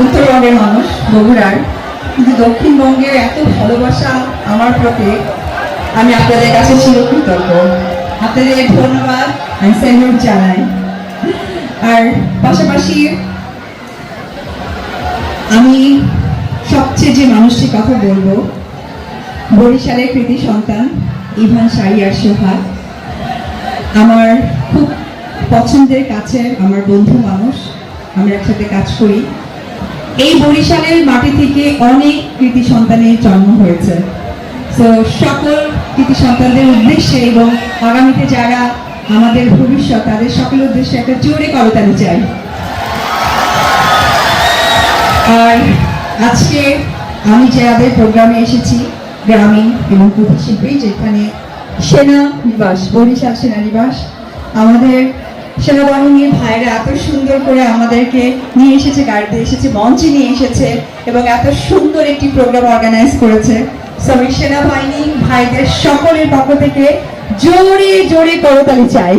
উত্তরবঙ্গের মানুষ, বগুড়ার, কিন্তু দক্ষিণবঙ্গের এত ভালোবাসা আমার প্রতি আমি আপনাদের কাছে চিরকৃতজ্ঞ। আপনাদের ধন্যবাদ আমি স্যালুট জানাই। আর পাশাপাশি আমি সবচেয়ে যে মানুষটির কথা বলব, বরিশালের কৃতি সন্তান ইভান সারিয়ার সোহাগ আমার খুব পছন্দের কাছে আমার বন্ধু মানুষ আমরা একসাথে কাজ করি। এই বরিশালের মাটি থেকে অনেক কৃতি সন্তানের জন্ম হয়েছে। তো সকল কৃতি সন্তানদের উদ্দেশ্যে এবং আগামীতে যারা আমাদের ভবিষ্যৎ, তাদের সকলের উদ্দেশ্যে একটা জোরে করতালি চাই। আর আজকে আমি যাদের প্রোগ্রামে এসেছি, গ্রামীণ এবং প্রতিশিল্পী যেখানে সেনা নিবাস, বরিশাল সেনানিবাস আমাদের সেনাবাহিনীর ভাইরা এত সুন্দর করে আমাদেরকে নিয়ে এসেছে, গাড়িতে এসেছে, মঞ্চে নিয়ে এসেছে এবং এত সুন্দর একটি প্রোগ্রাম অর্গানাইজ করেছে। আমি সেনাবাহিনী ভাইদের সকলের পক্ষ থেকে জোরে জোরে করতালি চাই।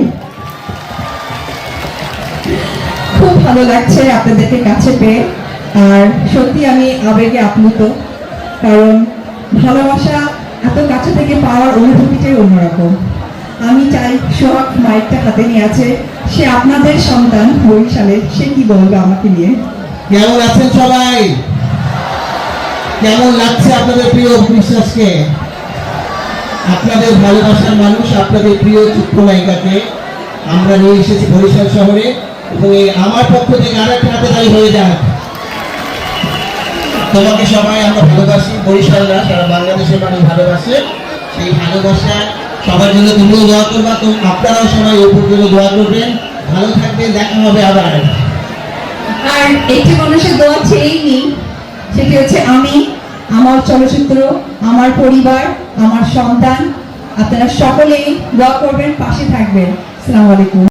খুব ভালো লাগছে আপনাদেরকে কাছে পেয়ে। আর সত্যি আমি আবেগে আপ্লুত, কারণ ভালোবাসা এত কাছে থেকে পাওয়ার অনুভূতিটাই অন্যরকম। আমি চাই সোহাগ মাইকটা হাতে নিয়ে আছে। সে আপনাদের সন্তান, বরিশালের। সে কি বলবে আমাকে নিয়ে? কেমন আছেন সবাই? কেমন লাগছে আপনাদের প্রিয় বিশ্বাসকে? আপনাদের ভালোবাসার মানুষ, আপনাদের প্রিয় চিত্রনায়িকাকে আমরা নিয়ে এসেছি বরিশাল শহরে এবং এই আমার পক্ষ থেকে আর একটা হাতে তাই হয়ে যাক। তোমাকে সবাই আমরা ভালোবাসি বরিশাল না সারা বাংলাদেশের মানুষ ভালোবাসে, সেই ভালোবাসা সবার জন্য তুমিও দোয়া করবা, তো আপনারাও সবাই ওপর জন্য দোয়া করবেন। ভালো থাকবে, দেখা হবে আবার আর একটি মানুষের দোয়া চেয়েইনি সেটি হচ্ছে আমি, আমার চলচ্চিত্র, আমার পরিবার, আমার সন্তান। আপনারা সকলেই দোয়া করবেন, পাশে থাকবেন। আসসালামু আলাইকুম।